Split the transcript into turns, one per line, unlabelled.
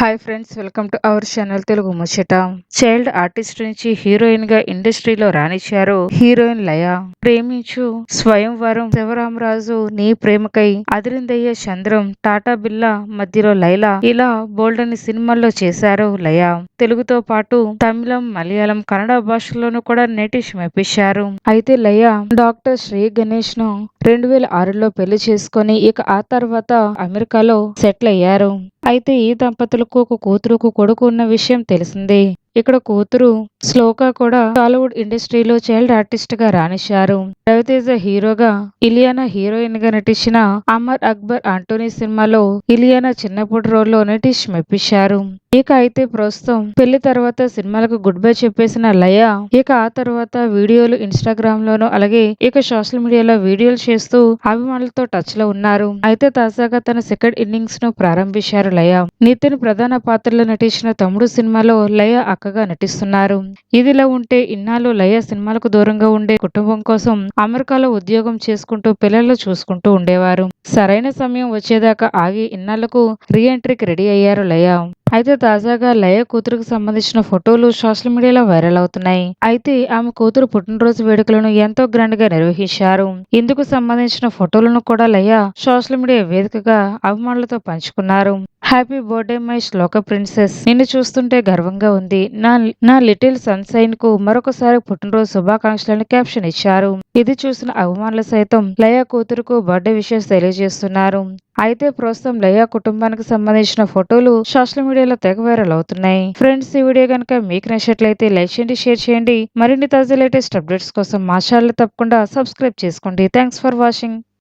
Hi friends welcome to our channel Telugu ముచ్చట child artist నుంచి హీరోయిన్గా ఇండస్ట్రీలో రాణించారు హీరోయిన్ లయ. ప్రేమించు స్వయంవరం శివరామరాజు నీ ప్రేమకై అదిరిందయ్య చంద్రం టాటా బిల్లా మధ్యలో లైలా ఇలా బోల్డ్ అని సినిమాల్లో చేశారు లయ. తెలుగుతో పాటు తమిళం మలయాళం కన్నడ భాషల్లోనూ కూడా నటిష్ మెప్పించారు. అయితే లయ డాక్టర్ శ్రీ గణేష్ను రెండు వేల ఆరులో పెళ్ళి చేసుకుని ఇక ఆ తర్వాత అమెరికాలో సెటిల్ అయ్యారు. అయితే ఈ దంపతులకు ఒక కూతురుకు కొడుకు ఉన్న విషయం తెలిసిందే. ఇక్కడ కూతురు శ్లోక కూడా టాలీవుడ్ ఇండస్ట్రీలో చైల్డ్ ఆర్టిస్ట్గా రాణించారు. రవితేజ హీరోగా ఇలియానా హీరోయిన్గా నటించిన అమర్ అక్బర్ ఆంటోనీ సినిమాలో ఇలియానా చిన్నప్పటి రోల్లో నటిష్ మెప్పించారు. ఇక అయితే ప్రస్తుతం పెళ్ళి తర్వాత సినిమాలకు గుడ్ బై చెప్పేసిన లయ ఇక ఆ తర్వాత వీడియోలు ఇన్స్టాగ్రామ్ లోను అలాగే ఇక సోషల్ మీడియాలో వీడియోలు చేస్తూ అభిమానులతో టచ్లో ఉన్నారు. అయితే తాజాగా తన సెకండ్ ఇన్నింగ్స్ను ప్రారంభించారు లయ. నితిన్ ప్రధాన పాత్రలో నటించిన తమ్ముడు సినిమాలో లయ చక్కగా నటిస్తున్నారు. ఇదిలా ఉంటే ఇన్నాళ్ళు లయ సినిమాలకు దూరంగా ఉండే కుటుంబం కోసం అమెరికాలో ఉద్యోగం చేసుకుంటూ పిల్లలు చూసుకుంటూ ఉండేవారు. సరైన సమయం వచ్చేదాకా ఆగి ఇన్నాళ్ళకు రీ ఎంట్రీకి రెడీ అయ్యారు లయ. అయితే తాజాగా లయ కూతురుకు సంబంధించిన ఫోటోలు సోషల్ మీడియాలో వైరల్ అవుతున్నాయి. అయితే ఆమె కూతురు పుట్టినరోజు వేడుకలను ఎంతో గ్రాండ్గా నిర్వహించారు. ఇందుకు సంబంధించిన ఫోటోలను కూడా లయ సోషల్ మీడియా వేదికగా అభిమానులతో పంచుకున్నారు. Happy birthday my Shloka princess. నిన్ను చూస్తుంటే గర్వంగా ఉంది. నా నా లిటిల్ సన్సైన్కు మరొకసారి పుట్టినరోజు శుభాకాంక్షలను క్యాప్షన్ ఇచ్చారు. ఇది చూసిన అభిమానులు సైతం లయ కూతురుకు బర్త్డే విషెస్ తెలియజేస్తున్నారు. అయితే ప్రస్తుతం లయ కుటుంబానికి సంబంధించిన ఫోటోలు సోషల్ మీడియాలో తెగ వైరల్ అవుతున్నాయి. ఫ్రెండ్స్ ఈ వీడియో కనుక మీకు నచ్చినట్లయితే లైక్ చేయండి షేర్ చేయండి. మరిన్ని తాజా లేటెస్ట్ అప్డేట్స్ కోసం మా ఛానల్ తప్పకుండా సబ్స్క్రైబ్ చేసుకోండి. Thanks for watching.